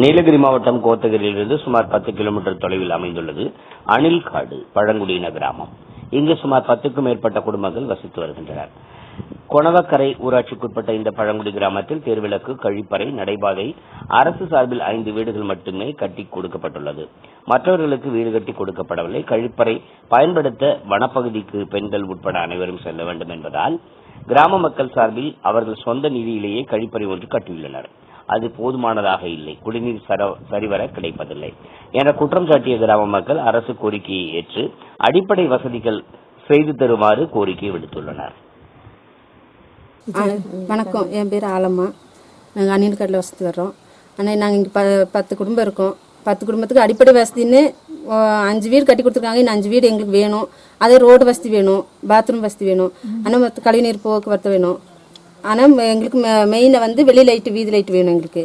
நீலகிரி மாவட்டம் கோத்தகிரியிலிருந்து சுமார் பத்து கிலோமீட்டர் தொலைவில் அமைந்துள்ளது அணில்காடு பழங்குடியின கிராமம் இங்கு சுமார் பத்துக்கும் மேற்பட்ட குடும்பங்கள் வசித்து வருகின்றனர். கொணவக்கரை ஊராட்சிக்குட்பட்ட இந்த பழங்குடி கிராமத்தில் தேர்விளக்கு கழிப்பறை நடைபாதை அரசு சார்பில் ஐந்து வீடுகள் மட்டுமே கட்டி கொடுக்கப்பட்டுள்ளது. மற்றவர்களுக்கு வீடு கட்டி கொடுக்கப்படவில்லை. கழிப்பறை பயன்படுத்த வனப்பகுதிக்கு பெண்கள் உட்பட அனைவரும் செல்ல வேண்டும் என்பதால் கிராம மக்கள் சார்பில் அவர்கள் சொந்த நிதியிலேயே கழிப்பறை ஒன்று கட்டியுள்ளனர். அது போதுமானதாக இல்லை. குடிநீர் சரிவர கிடைப்பதில்லை. என குற்றம் சாட்டிய கிராம மக்கள் அரசு கோரிக்கையை ஏற்று அடிப்படை வசதிகள் செய்து தருமாறு கோரிக்கை விடுத்துள்ளனர். ஆ, வணக்கம். என் பேர் ஆலம்மா. நாங்கள் அணில்காட்டில் வசதி வர்றோம். ஆனால் நாங்கள் இங்கே ப பத்து குடும்பம் இருக்கோம். பத்து குடும்பத்துக்கு அடிப்படை வசதின்னு அஞ்சு வீடு கட்டி கொடுத்துருக்காங்க. இன்னும் அஞ்சு வீடு எங்களுக்கு வேணும். அதே ரோடு வசதி வேணும். பாத்ரூம் வசதி வேணும். ஆனால் மற்ற கழிவுநீர் போக்குவரத்து வேணும். ஆனால் எங்களுக்கு மெயினாக வந்து வெளி லைட்டு வீதி லைட்டு வேணும் எங்களுக்கு.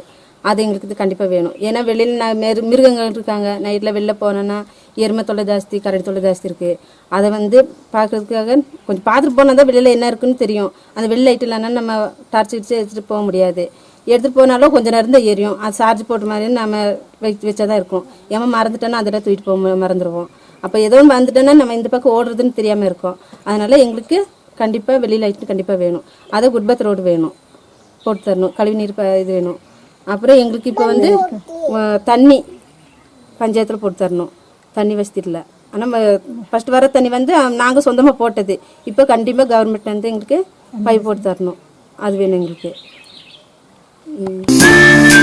அது எங்களுக்கு இது கண்டிப்பாக வேணும். ஏன்னா வெளியில் நான் மிரு மிருகங்கள் இருக்காங்க. நைட்டில் வெளில போனோன்னா எருமை தொல்லை ஜாஸ்தி கரடி தொல்லை ஜாஸ்தி இருக்குது அதை வந்து பார்க்கறதுக்காக கொஞ்சம் பார்த்துட்டு போனால் தான் வெளியில் என்ன இருக்குன்னு தெரியும். அந்த வெளி லைட் இல்லைன்னா நம்ம டார்ச் அடிச்சு எடுத்துகிட்டு போக முடியாது. எடுத்துகிட்டு போனாலும் கொஞ்சம் நேரம் தான் எரியும். அது சார்ஜ் போட்ட மாதிரி நம்ம வச்சு வச்சா தான் இருக்கும். ஏமா மறந்துட்டோன்னா அதில் தூக்கிட்டு போக மறந்துடுவோம் அப்போ ஏதோ ஒன்று வந்துட்டோன்னா நம்ம இந்த பக்கம் ஓடுறதுன்னு தெரியாமல் இருக்கும். அதனால் எங்களுக்கு கண்டிப்பாக வெளி லைட்டு கண்டிப்பாக வேணும். அதை குட்பத் ரோடு வேணும். போட்டு தரணும். கழிவுநீர் இது வேணும். அப்புறம் எங்களுக்கு இப்போ வந்து தண்ணி பஞ்சாயத்தில் போட்டு தரணும். தண்ணி வசதி இல்லை ஆனால் ஃபஸ்ட் வர தண்ணி வந்து நாங்கள் சொந்தமாக போட்டது. இப்போ கண்டிப்பாக கவர்மெண்ட் வந்து எங்களுக்கு பைப் போட்டு தரணும். அது வேணும் எங்களுக்கு. ம்.